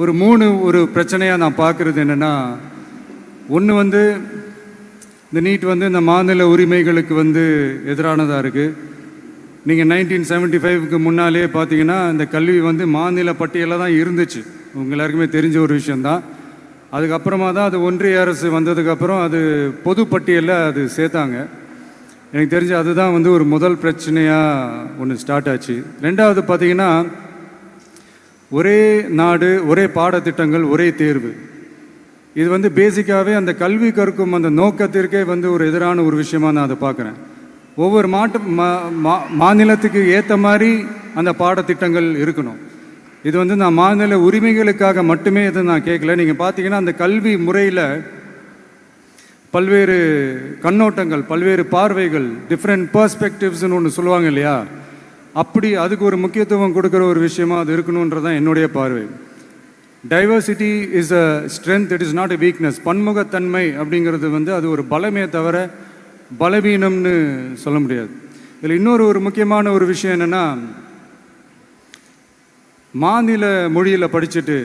ஒரு மூணு ஒரு பிரச்சனையாக நான் பார்க்குறது என்னென்னா ஒன்று வந்து இந்த நீட் வந்து இந்த மாநில உரிமைகளுக்கு வந்து எதிரானதாக இருக்குது நீங்கள் நைன்டீன் செவன்ட்டி ஃபைவ்க்கு முன்னாலே பார்த்தீங்கன்னா இந்த கல்வி வந்து மாநில பட்டியலில் தான் இருந்துச்சு. உங்க எல்லாருக்குமே தெரிஞ்ச ஒரு விஷயந்தான் அதுக்கப்புறமா தான் அது ஒன்றிய அரசு வந்ததுக்கப்புறம் அது பொது பட்டியலில் அது சேர்த்தாங்க. எனக்கு தெரிஞ்சு அதுதான் வந்து ஒரு முதல் பிரச்சனையாக ஒன்று ஸ்டார்ட் ஆச்சு. ரெண்டாவது பார்த்தீங்கன்னா ஒரே நாடு ஒரே பாடத்திட்டங்கள் ஒரே தேர்வு. இது வந்து பேசிக்காகவே அந்த கல்வி கற்கும் அந்த நோக்கத்திற்கே வந்து ஒரு எதிரான ஒரு விஷயமா நான் அதை பார்க்குறேன். ஒவ்வொரு மாட்டு மா- மா- மாநிலத்துக்கு ஏற்ற மாதிரி அந்த பாடத்திட்டங்கள் இருக்கணும். இது வந்து நான் மாநில உரிமைகளுக்காக மட்டுமே இதை நான் கேட்கல. நீங்கள் பார்த்தீங்கன்னா அந்த கல்வி முறையில் பல்வேறு கண்ணோட்டங்கள் பல்வேறு பார்வைகள் டிஃப்ரெண்ட் பர்ஸ்பெக்டிவ்ஸ்னு ஒன்று சொல்லுவாங்க இல்லையா? அப்படி அதுக்கு ஒரு முக்கியத்துவம் கொடுக்குற ஒரு விஷயமா அது இருக்கணுன்றதான் என்னுடைய பார்வை. Diversity is a strength it is not a weakness பன்முகத்தன்மை அப்படிங்கிறது வந்து அது ஒரு பலமே தவிர பலவீனம்னு சொல்ல முடியாது. இதில் இன்னொரு ஒரு முக்கியமான ஒரு விஷயம் என்னென்னா மாநில மொழியில் படிச்சுட்டு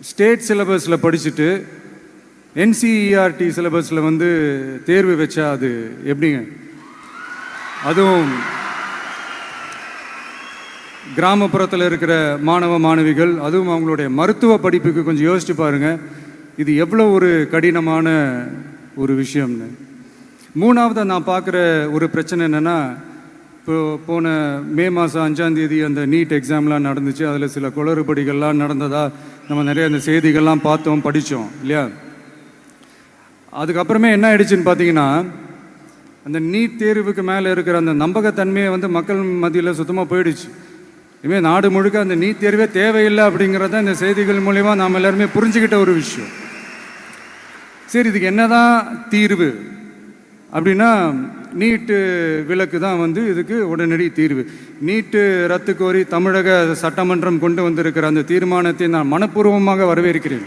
ஸ்டேட் சிலபஸில் படிச்சுட்டு என்சிஇஆர்டி சிலபஸில் வந்து தேர்வு வச்சா அது எப்படிங்க? அதுவும் கிராமப்புறத்தில் இருக்கிற மாணவ மாணவிகள் அதுவும் அவங்களுடைய மருத்துவ படிப்புக்கு கொஞ்சம் யோசிச்சு பாருங்க. இது எவ்வளோ ஒரு கடினமான ஒரு விஷயம்னு. மூணாவது நான் பார்க்குற ஒரு பிரச்சனை என்னென்னா இப்போ போன மே மாதம் அஞ்சாந்தேதி அந்த நீட் எக்ஸாம்லாம் நடந்துச்சு. அதில் சில குளறுபடிகள்லாம் நடந்ததா நம்ம நிறைய அந்த செய்திகள்லாம் பார்த்தோம் படித்தோம் இல்லையா? அதுக்கப்புறமே என்ன ஆயிடுச்சுன்னு பார்த்தீங்கன்னா அந்த நீட் தேர்வுக்கு மேலே இருக்கிற அந்த நம்பகத்தன்மையை வந்து மக்கள் மத்தியில் சுத்தமாக போயிடுச்சு. இனிமேல் நாடு முழுக்க அந்த நீட் தேர்வே தேவையில்லை அப்படிங்கிறத இந்த செய்திகள் மூலிமா நாம் எல்லாருமே புரிஞ்சுக்கிட்ட ஒரு விஷயம். சரி இதுக்கு என்னதான் தீர்வு? அப்படின்னா நீட்டு விலக்கு தான் வந்து இதுக்கு உடனடி தீர்வு. நீட்டு ரத்து கோரி தமிழக சட்டமன்றம் கொண்டு வந்திருக்கிற அந்த தீர்மானத்தை நான் மனப்பூர்வமாக வரவேற்கிறேன்.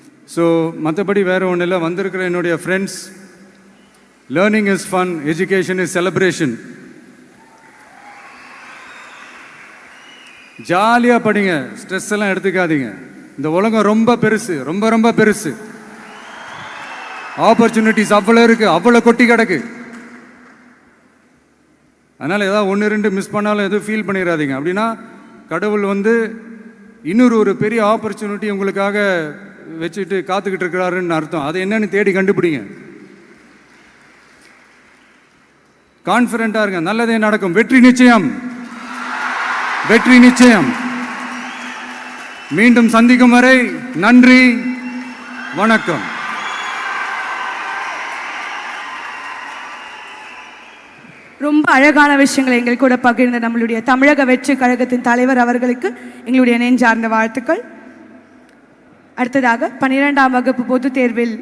ஸோ மற்றபடி வேறு ஒன்றும் இல்லை. வந்திருக்கிற என்னுடைய friends learning is fun education is celebration ஜாலியாக படிங்க. ஸ்ட்ரெஸ் எல்லாம் எடுத்துக்காதீங்க. இந்த உலகம் ரொம்ப பெருசு ரொம்ப ரொம்ப பெருசு. ஆப்பர்ச்சுனிட்டிஸ் அவ்வளோ இருக்குது அவ்வளோ கொட்டி கிடக்கு. அதனால் ஏதாவது ஒன்று ரெண்டு மிஸ் பண்ணாலும் எதுவும் ஃபீல் பண்ணிடாதீங்க. அப்படின்னா கடவுள் வந்து இன்னொரு ஒரு பெரிய ஆப்பர்ச்சுனிட்டி உங்களுக்காக வச்சுட்டு காத்துக்கிட்டு இருக்கிறாருன்னு அர்த்தம். அது என்னன்னு தேடி கண்டுபிடிங்க. கான்ஃபிடண்ட்டாக இருங்க. நல்லதே நடக்கும். வெற்றி நிச்சயம். வெற்றி நிச்சயம். மீண்டும் சந்திக்கும் வரை நன்றி. வணக்கம். ரொம்ப அழகான விஷயங்களை எங்கள் கூட பகிர்ந்த நம்மளுடைய தமிழக வெற்றி கழகத்தின் தலைவர் அவர்களுக்கு எங்களுடைய நெஞ்சார்ந்த வாழ்த்துக்கள். அடுத்ததாக பன்னிரெண்டாம் வகுப்பு பொதுத் தேர்வில்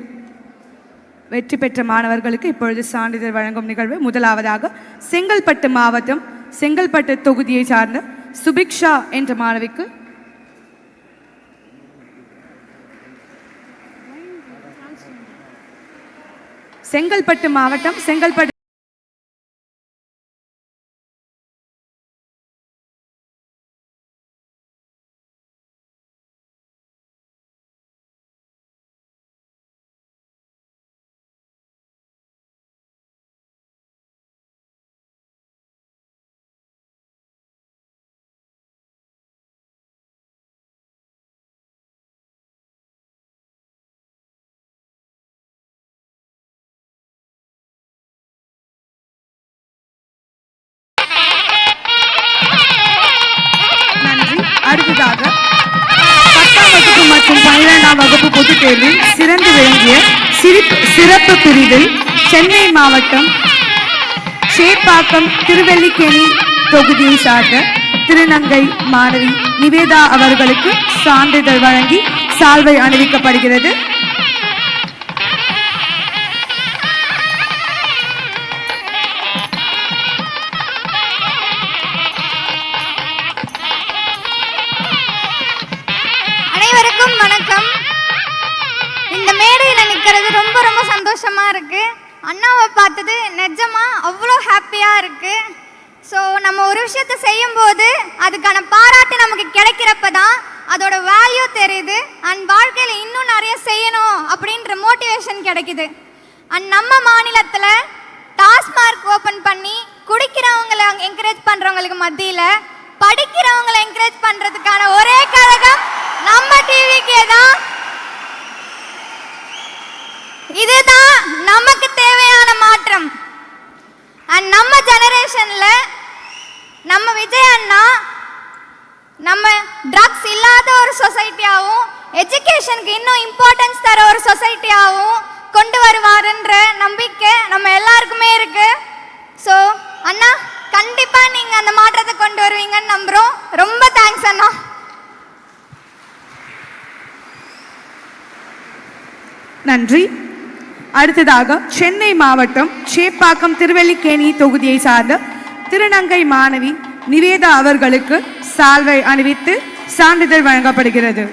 வெற்றி பெற்ற மாணவர்களுக்கு இப்பொழுது சான்றிதழ் வழங்கும் நிகழ்வு. முதலாவதாக செங்கல்பட்டு மாவட்டம் செங்கல்பட்டு தொகுதியை சார்ந்த சுபிக்ஷா என்ற மாணவிக்கு செங்கல்பட்டு மாவட்டம் செங்கல்பட்டு பொதுத் தேர்வில் சிறந்து விளங்கிய சிறப்பு பிரிவில் சென்னை மாவட்டம் சேப்பாக்கம் திருவல்லிக்கேணி தொகுதியை சார்ந்த திருநங்கை மாணவி நிவேதா அவர்களுக்கு சான்றிதழ் வழங்கி சால்வை அணிவிக்கப்படுகிறது. சந்தோஷமாக இருக்குது அண்ணாவை பார்த்தது நிஜமாக அவ்வளோ ஹாப்பியாக இருக்குது ஸோ நம்ம ஒரு விஷயத்த செய்யும்போது அதுக்கான பாராட்டு நமக்கு கிடைக்கிறப்ப தான் அதோட வேல்யூ தெரியுது. அண்ட் வாழ்க்கையில் இன்னும் நிறைய செய்யணும் அப்படின்ற மோட்டிவேஷன் கிடைக்குது. அண்ட் நம்ம மாநிலத்தில் டாஸ்மார்க் ஓப்பன் பண்ணி குடிக்கிறவங்களை என்கரேஜ் பண்ணுறவங்களுக்கு மத்தியில் படிக்கிறவங்களை என்கரேஜ் பண்ணுறதுக்கான ஒரே கழகம் நம்ம டிவிக்கே தான் இதுதான் நமக்கு தேவையான மாற்றம் அண்ட் நம்ம ஜெனரேஷன்ல நம்ம விஜய் அண்ணா நம்ம ட்ரக்ஸ் இல்லாத ஒரு சொசைட்டியாகவும் எஜுகேஷனுக்கு இன்னும் இம்பார்ட்டன்ஸ் தர ஒரு சொசைட்டியாகவும் கொண்டு வருவாருன்ற நம்பிக்கை நம்ம எல்லாருக்குமே இருக்கு. ஸோ அண்ணா கண்டிப்பாக நீங்கள் அந்த மாற்றத்தை கொண்டு வருவீங்கன்னு நம்புகிறோம் ரொம்ப தேங்க்ஸ் அண்ணா. நன்றி. அடுத்ததாக சென்னை மாவட்டம் சேப்பாக்கம் திருவல்லிக்கேணி தொகுதியை சார்ந்த திருநங்கை மாணவி நிவேதா அவர்களுக்கு சால்வை அணிவித்து சான்றிதழ் வழங்கப்படுகிறது.